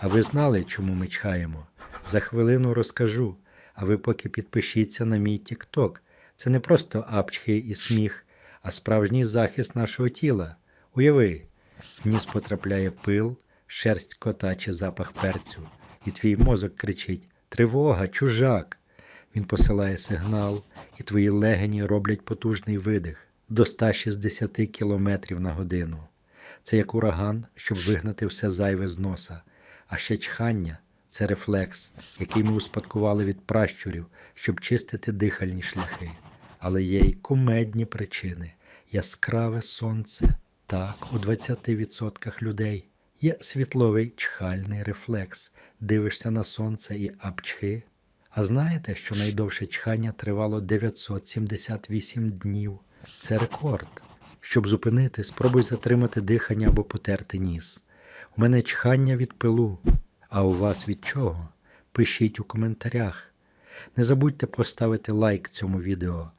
А ви знали, чому ми чхаємо? За хвилину розкажу. А ви поки підпишіться на мій TikTok. Це не просто апчхи і сміх, а справжній захист нашого тіла. Уяви, ніс потрапляє пил, шерсть кота чи запах перцю, і твій мозок кричить Тривога, чужак. Він посилає сигнал, і твої легені роблять потужний видих до 160 км на годину. Це як ураган, щоб вигнати все зайве з носа. А ще чхання це рефлекс, який ми успадкували від пращурів, щоб чистити дихальні шляхи. Але є й кумедні причини. Яскраве сонце. Так, у 20% людей є світловий чхальний рефлекс. Дивишся на сонце і апчхи. А знаєте, що найдовше чхання тривало 978 днів? Це рекорд. Щоб зупинити, спробуй затримати дихання або потерти ніс. У мене чхання від пилу, а у вас від чого? Пишіть у коментарях. Не забудьте поставити лайк цьому відео,